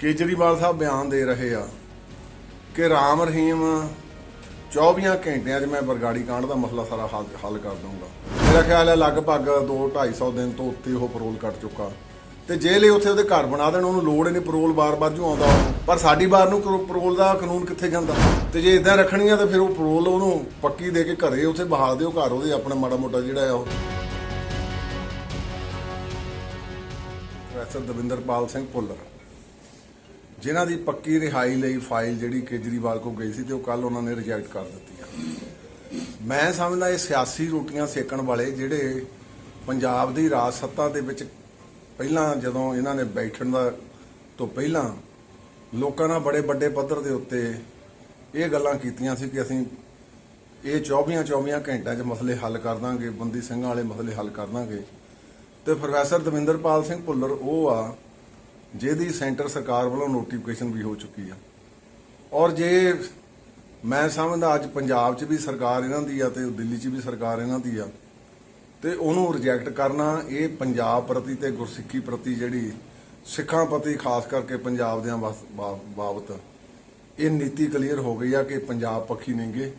ਕੇਜਰੀਵਾਲ ਸਾਹਿਬ ਬਿਆਨ ਦੇ ਰਹੇ ਆ ਕਿ ਰਾਮ ਰਹੀਮ 24 ਘੰਟਿਆਂ 'ਚ ਮੈਂ ਬਰਗਾੜੀ ਕਾਂਡ ਦਾ ਮਸਲਾ ਸਾਰਾ ਹੱਲ ਹੱਲ ਕਰ ਦਊਂਗਾ। ਮੇਰਾ ਖਿਆਲ ਹੈ ਲਗਭਗ 2 250 ਦਿਨ ਤੋਂ ਉੱਤੇ ਉਹ ਪਰੋਲ ਕੱਟ ਚੁੱਕਾ। ਤੇ ਜੇਲ੍ਹ ਹੀ ਉੱਥੇ ਉਹਦੇ ਘਰ ਬਣਾ ਦੇਣ, ਉਹਨੂੰ ਲੋੜ ਹੀ ਨਹੀਂ ਪਰੋਲ ਬਾਰ-ਬਾਰ ਜੂ ਆਉਂਦਾ ਪਰ ਸਾਡੀ ਬਾਰ ਨੂੰ ਕਰੋ- ਪਰੋਲ ਦਾ ਕਾਨੂੰਨ ਕਿੱਥੇ ਜਾਂਦਾ? ਤੇ ਜੇ ਇਦਾਂ ਰੱਖਣੀ ਆ, ਤਾਂ ਫਿਰ ਉਹ ਪਰੋਲ ਉਹਨੂੰ ਪੱਕੀ ਦੇ ਕੇ ਘਰੇ ਉੱਥੇ ਬਹਾਲ ਦਿਓ, ਘਰ ਉਹਦੇ ਆਪਣਾ ਮਾੜਾ ਮੋਟਾ ਜਿਹੜਾ ਆ ਉਹ। ਪ੍ਰੋਫੈਸਰ ਦਵਿੰਦਰਪਾਲ ਸਿੰਘ ਭੁੱਲਰ। ਜਿਨ੍ਹਾਂ ਦੀ ਪੱਕੀ ਰਿਹਾਈ ਲਈ ਫਾਈਲ ਜਿਹੜੀ ਕੇਜਰੀਵਾਲ ਕੋਲ ਗਈ ਸੀ ਤੇ ਉਹ ਕੱਲ ਉਹਨਾਂ ਨੇ ਰਿਜੈਕਟ ਕਰ ਦਿੱਤੀ ਆ। ਮੈਂ ਸਮਝਦਾ ਇਹ ਸਿਆਸੀ ਰੋਟੀਆਂ ਸੇਕਣ ਵਾਲੇ ਜਿਹੜੇ ਪੰਜਾਬ ਦੀ ਰਾਜ ਸੱਤਾ ਦੇ ਵਿੱਚ ਪਹਿਲਾਂ ਜਦੋਂ ਇਹਨਾਂ ਨੇ ਬੈਠਣ ਦਾ ਤੋਂ ਪਹਿਲਾਂ ਲੋਕਾਂ ਨਾਲ ਬੜੇ ਵੱਡੇ ਪੱਧਰ ਦੇ ਉੱਤੇ ਇਹ ਗੱਲਾਂ ਕੀਤੀਆਂ ਸੀ ਕਿ ਅਸੀਂ ਇਹ 24 24 ਘੰਟਿਆਂ 'ਚ ਮਸਲੇ ਹੱਲ ਕਰ ਦਾਂਗੇ, ਬੰਦੀ ਸਿੰਘਾਂ ਵਾਲੇ ਮਸਲੇ ਹੱਲ ਕਰ ਦਾਂਗੇ। ਤੇ ਪ੍ਰੋਫੈਸਰ ਦਵਿੰਦਰਪਾਲ ਸਿੰਘ ਭੁੱਲਰ ਉਹ ਆ ਜਿਹਦੀ ਸੈਂਟਰ ਸਰਕਾਰ ਵੱਲੋਂ ਨੋਟੀਫਿਕੇਸ਼ਨ ਵੀ ਹੋ ਚੁੱਕੀ ਆ। ਔਰ ਜੇ ਮੈਂ ਸਮਝਦਾ ਅੱਜ ਪੰਜਾਬ 'ਚ ਵੀ ਸਰਕਾਰ ਇਹਨਾਂ ਦੀ ਆ ਤੇ ਦਿੱਲੀ 'ਚ ਵੀ ਸਰਕਾਰ ਇਹਨਾਂ ਦੀ ਆ, ਤੇ ਉਹਨੂੰ ਰਿਜੈਕਟ ਕਰਨਾ, ਇਹ ਪੰਜਾਬ ਪ੍ਰਤੀ ਤੇ ਗੁਰਸਿੱਖੀ ਪ੍ਰਤੀ ਜਿਹੜੀ ਸਿੱਖਾਂ ਪ੍ਰਤੀ ਖਾਸ ਕਰਕੇ ਪੰਜਾਬ ਦਿਆਂ ਬਸ- ਬਾ- ਬਾਬਤ, ਇਹ ਨੀਤੀ ਕਲੀਅਰ ਹੋ ਗਈ ਆ ਕਿ ਪੰਜਾਬ ਪੱਖੀ ਨਹੀਂਗੇ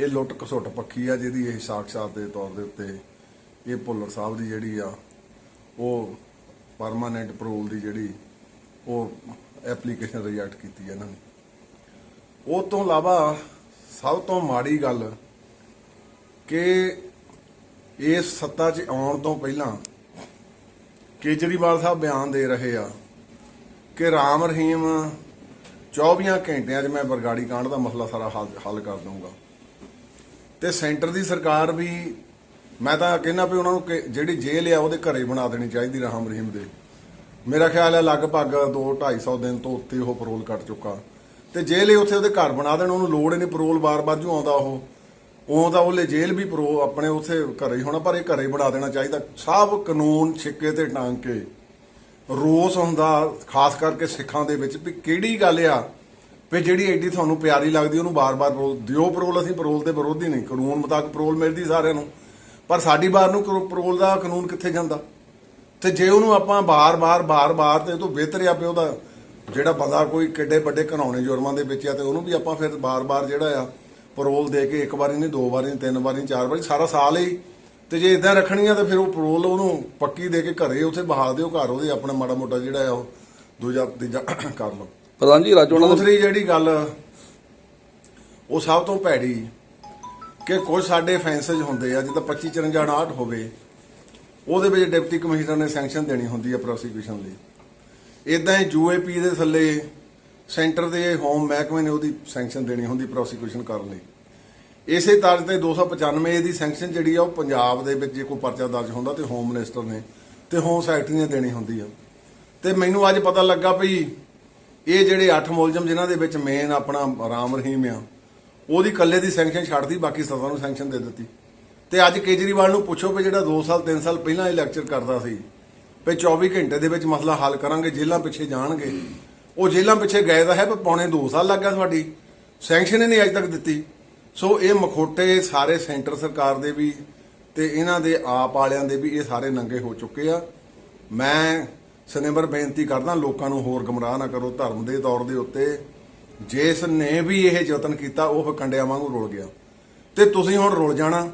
ਇਹ ਲੁੱਟ ਘਸੁੱਟ ਪੱਖੀ ਆ ਜਿਹਦੀ ਇਹ ਸਾਖਸ਼ਾਤ ਦੇ ਤੌਰ ਦੇ ਉੱਤੇ ਇਹ ਭੁੱਲਰ ਸਾਹਿਬ ਦੀ ਜਿਹੜੀ ਆ, ਉਹ ਪਰਮਾਨੈਂਟ ਪਰੋਲ ਦੀ ਜਿਹੜੀ ਉਹ ਐਪਲੀਕੇਸ਼ਨ ਰਿਜੈਕਟ ਕੀਤੀ ਹੈ ਇਹਨਾਂ ਨੇ। ਉਹ ਤੋਂ ਇਲਾਵਾ ਸਭ ਤੋਂ ਮਾੜੀ ਗੱਲ ਕਿ ਇਸ ਸੱਤਾ 'ਚ ਆਉਣ ਤੋਂ ਪਹਿਲਾਂ ਕੇਜਰੀਵਾਲ ਸਾਹਿਬ ਬਿਆਨ ਦੇ ਰਹੇ ਆ ਕਿ ਰਾਮ ਰਹੀਮ 24 ਘੰਟਿਆਂ 'ਚ ਮੈਂ ਬਰਗਾੜੀ ਕਾਂਡ ਦਾ ਮਸਲਾ ਸਾਰਾ ਹੱਲ ਹੱਲ ਕਰ ਦਊਂਗਾ। ਤੇ ਸੈਂਟਰ ਦੀ ਸਰਕਾਰ ਵੀ, ਮੈਂ ਤਾਂ ਕਹਿੰਦਾ ਵੀ ਉਹਨਾਂ ਨੂੰ ਕਿ ਜਿਹੜੀ ਜੇਲ੍ਹ ਆ ਉਹਦੇ ਘਰੇ ਬਣਾ ਦੇਣੀ ਚਾਹੀਦੀ ਰਾਮ ਰਹੀਮ ਦੇ। ਮੇਰਾ ਖਿਆਲ ਹੈ ਲਗਭਗ 2 250 ਦਿਨ ਤੋਂ ਉੱਤੇ ਉਹ ਪਰੋਲ ਕੱਟ ਚੁੱਕਾ। ਤੇ ਜੇਲ੍ਹ ਹੀ ਉੱਥੇ ਉਹਦੇ ਘਰ ਬਣਾ ਦੇਣ, ਉਹਨੂੰ ਲੋੜ ਹੀ ਨਹੀਂ ਪਰੋਲ ਬਾਰ-ਬਾਰ ਜੂ ਆਉਂਦਾ ਉਹ। ਉਹ ਤਾਂ ਉਹਲੇ ਜੇਲ੍ਹ ਵੀ ਪਰੋ ਆਪਣੇ ਉੱਥੇ ਘਰੇ ਹੀ ਹੋਣਾ, ਪਰ ਇਹ ਘਰੇ ਹੀ ਬਣਾ ਦੇਣਾ ਚਾਹੀਦਾ। ਸਭ ਕਾਨੂੰਨ ਛਿੱਕੇ ਤੇ ਟਾਂਗ ਕੇ ਰੋਸ ਹੁੰਦਾ ਖਾਸ ਕਰਕੇ ਸਿੱਖਾਂ ਦੇ ਵਿੱਚ ਵੀ ਕਿਹੜੀ ਗੱਲ ਆ ਵੀ ਜਿਹੜੀ ਐਡੀ ਤੁਹਾਨੂੰ ਪਿਆਰੀ ਲੱਗਦੀ, ਉਹਨੂੰ ਬਾਰ-ਬਾਰ ਪਰੋਲ ਦਿਓ ਪਰੋਲ ਅਸੀਂ ਪਰੋਲ ਤੇ ਵਿਰੋਧੀ ਨਹੀਂ। ਕਾਨੂੰਨ ਮੁਤਾਬਕ ਪਰੋਲ ਮਿਲਦੀ ਸਾਰਿਆਂ ਨੂੰ। ਪਰ ਸਾਡੀ ਬਾਰ ਨੂੰ ਕਰੋ- ਪਰੋਲ ਦਾ ਕਾਨੂੰਨ ਕਿੱਥੇ ਜਾਂਦਾ? ਤੇ ਜੇ ਉਹਨੂੰ ਆਪਾਂ ਬਾਰ-ਬਾਰ ਬਾਰ-ਬਾਰ ਤੇ ਤੋਂ ਬਿਹਤਰ ਆ ਵੀ ਉਹਦਾ ਜਿਹੜਾ ਬੰਦਾ ਕੋਈ ਕਿੱਡੇ ਵੱਡੇ ਘਨਾਉਣੇ ਜੁਰਮਾਂ ਦੇ ਵਿੱਚ ਆ ਤੇ ਉਹਨੂੰ ਵੀ ਆਪਾਂ ਫਿਰ ਬਾਰ-ਬਾਰ ਜਿਹੜਾ ਆ ਪਰੋਲ ਦੇ ਕੇ ਇੱਕ ਵਾਰੀ ਨਹੀਂ ਦੋ ਵਾਰੀ ਨਹੀਂ ਤਿੰਨ ਵਾਰੀ ਨਹੀਂ ਚਾਰ ਵਾਰੀ ਸਾਰਾ ਸਾਲ ਹੀ ਤੇ ਜੇ ਇਦਾਂ ਰੱਖਣੀ ਆ ਤਾਂ ਫਿਰ ਉਹ ਪਰੋਲ ਉਹਨੂੰ ਪੱਕੀ ਦੇ ਕੇ ਘਰੇ ਉੱਥੇ ਬਹਾਲ ਦਿਓ ਘਰ ਉਹਦੇ ਆਪਣਾ ਮਾੜਾ ਮੋਟਾ ਜਿਹੜਾ ਆ ਉਹ ਦੂਜਾ ਤੀਜਾ ਕਰ ਲਓ। ਪ੍ਰਧਾਨ ਜੀ ਰਾਜੋਣਾ ਦੇ ਦੂਸਰੀ ਜਿਹੜੀ ਗੱਲ ਉਹ ਸਭ ਤੋਂ ਭੈੜੀ ਕਿ ਕੁਝ ਸਾਡੇ ਫੈਂਸੇਜ ਹੁੰਦੇ ਆ ਜਿੱਦਾਂ 25 54 68 ਹੋਵੇ ਉਹਦੇ ਵਿੱਚ ਡਿਪਟੀ ਕਮਿਸ਼ਨਰ ਨੇ ਸੈਂਕਸ਼ਨ ਦੇਣੀ ਹੁੰਦੀ ਹੈ ਪ੍ਰੋਸੀਕਿਊਸ਼ਨ ਲਈ। ਇਦਾਂ ਹੀ ਯੂਏਪੀ ਦੇ ਥੱਲੇ, ਸੈਂਟਰ ਦੇ ਹੋਮ ਮਹਿਕਮੇ ਨੇ ਉਹਦੀ ਸੈਂਕਸ਼ਨ ਦੇਣੀ ਹੁੰਦੀ ਪ੍ਰੋਸੀਕਿਊਸ਼ਨ ਕਰਨ ਲਈ। ਇਸੇ ਤਰ੍ਹਾਂ ਤੇ 295 ਦੀ ਸੈਂਕਸ਼ਨ ਜਿਹੜੀ ਆ, ਉਹ ਪੰਜਾਬ ਦੇ ਵਿੱਚ ਜੇ ਕੋਈ ਪਰਚਾ ਦਰਜ ਹੁੰਦਾ ਤੇ ਹੋਮ ਮਿਨਿਸਟਰ ਨੇ ਤੇ ਹੋਮ ਸੈਕਟਰੀ ਨੇ ਦੇਣੀ ਹੁੰਦੀ ਆ। ਤੇ ਮੈਨੂੰ ਅੱਜ ਪਤਾ ਲੱਗਾ ਵੀ ਇਹ ਜਿਹੜੇ 8 ਮੁਲਜ਼ਮ ਜਿਨ੍ਹਾਂ ਦੇ ਵਿੱਚ ਮੇਨ ਆਪਣਾ ਰਾਮ ਰਹੀਮ ਆ, ਉਹਦੀ ਕੱਲੇ ਦੀ ਸੈਂਕਸ਼ਨ ਛੱਡਦੀ ਬਾਕੀ ਸਭਾ ਨੂੰ ਸੈਂਕਸ਼ਨ ਦੇ ਦਿੱਤੀ। ਤੇ ਅੱਜ ਕੇਜਰੀਵਾਲ ਨੂੰ ਪੁੱਛੋ ਵੀ ਜਿਹੜਾ 2 ਸਾਲ 3 ਸਾਲ ਪਹਿਲਾਂ ਇਹ ਲੈਕਚਰ ਕਰਦਾ ਸੀ, ਵੀ 24 ਘੰਟੇ ਦੇ ਵਿੱਚ ਮਸਲਾ ਹੱਲ ਕਰਾਂਗੇ, ਜੇਲ੍ਹਾਂ ਪਿੱਛੇ ਜਾਣਗੇ। ਉਹ ਜੇਲ੍ਹਾਂ ਪਿੱਛੇ ਗਏ ਦਾ ਹੈ, ਪਰ ਪੌਣੇ 2 ਸਾਲ ਲੱਗ ਗਿਆ ਤੁਹਾਡੀ ਸੈਂਕਸ਼ਨ ਹੀ ਨਹੀਂ ਅਜੇ ਤੱਕ ਦਿੱਤੀ। ਸੋ ਇਹ ਮਖੋਟੇ ਸਾਰੇ ਸੈਂਟਰ ਸਰਕਾਰ ਦੇ ਵੀ ਤੇ ਇਹਨਾਂ ਦੇ ਆਪ ਵਾਲਿਆਂ ਦੇ ਵੀ ਇਹ ਸਾਰੇ ਨੰਗੇ ਹੋ ਚੁੱਕੇ ਆ। ਮੈਂ ਸਨੇਬਰ ਬੇਨਤੀ ਕਰਦਾ, ਲੋਕਾਂ ਨੂੰ ਹੋਰ ਗਮਰਾਹ ਨਾ ਕਰੋ ਧਰਮ ਦੇ ਤੌਰ ਦੇ ਉੱਤੇ। ਜਿਸ ਨੇ ਵੀ ਇਹ ਯਤਨ ਕੀਤਾ, ਉਹ ਫਿਰ ਕੰਡਿਆਂ ਵਾਂਗੂ ਰੁਲ ਗਿਆ। ਤੇ ਤੁਸੀਂ ਹੁਣ ਰੁਲ ਜਾਣਾ।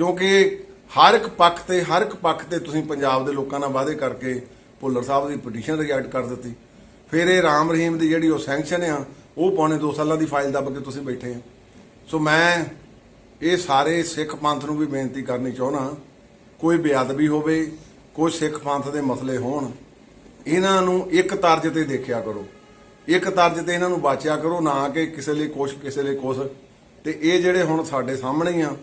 ਕਿਉਂਕਿ ਹਰ ਇੱਕ ਪੱਖ ਤੇ, ਹਰ ਇੱਕ ਪੱਖ ਤੇ ਤੁਸੀਂ ਪੰਜਾਬ ਦੇ ਲੋਕਾਂ ਨਾਲ ਵਾਅਦੇ ਕਰਕੇ ਭੁੱਲਰ ਸਾਹਿਬ ਦੀ ਪਟੀਸ਼ਨ ਰਿਜੈਕਟ ਕਰ ਦਿੱਤੀ। ਫਿਰ ਇਹ ਰਾਮ ਰਹੀਮ ਦੀ ਜਿਹੜੀ ਉਹ ਸੈਂਕਸ਼ਨ ਆ, ਉਹ ਪੌਣੇ 2 ਸਾਲਾਂ ਦੀ ਫਾਈਲ ਦੱਬ ਕੇ ਤੁਸੀਂ ਬੈਠੇ ਆ। ਸੋ ਮੈਂ ਇਹ ਸਾਰੇ ਸਿੱਖ ਪੰਥ ਨੂੰ ਵੀ ਬੇਨਤੀ ਕਰਨੀ ਚਾਹੁੰਦਾ ਕੋਈ ਬੇਅਦਬੀ ਹੋਵੇ, ਕੋਈ ਸਿੱਖ ਪੰਥ ਦੇ ਮਸਲੇ ਹੋਣ, ਇਹਨਾਂ ਨੂੰ ਇੱਕ ਤਰਜ ਤੇ ਦੇਖਿਆ ਕਰੋ। ਇੱਕ ਤਰਜ ਤੇ ਇਹਨਾਂ ਨੂੰ ਬਾਚਿਆ ਕਰੋ, ਨਾ ਕਿ ਕਿਸੇ ਲਈ ਕੁਛ, ਕਿਸੇ ਲਈ ਕੁਛ। ਤੇ ਇਹ ਜਿਹੜੇ ਹੁਣ ਸਾਡੇ ਸਾਹਮਣੇ ਹੀ ਆ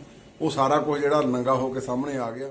ਉਹ ਸਾਰਾ ਕੁਝ ਜਿਹੜਾ ਨੰਗਾ ਹੋ ਕੇ ਸਾਹਮਣੇ ਆ ਗਿਆ।